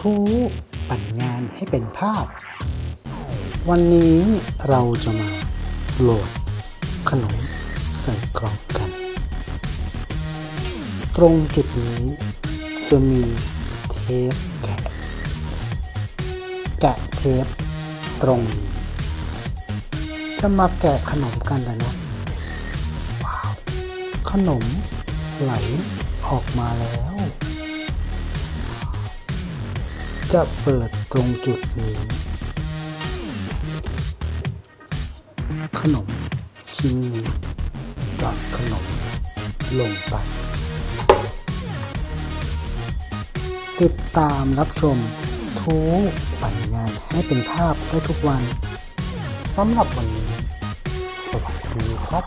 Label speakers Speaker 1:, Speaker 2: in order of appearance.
Speaker 1: ทูปั่นงานให้เป็นภาพ วันนี้เราจะมาโหลดขนมใส่กล่องกัน ตรงจุดนี้จะมีเทปแกะแกะเทปตรงนี้ จะมาแกะขนมกันแล้วนะว้าว ขนมไหลออกมาแล้ว จะเปิดตรงจุดนี้ ขนมชิ้นนี้หยอดขนมลงไป ติดตามรับชมทูปั่นงานให้เป็นภาพได้ทุกวันสำหรับวันนี้ สวัสดีครับ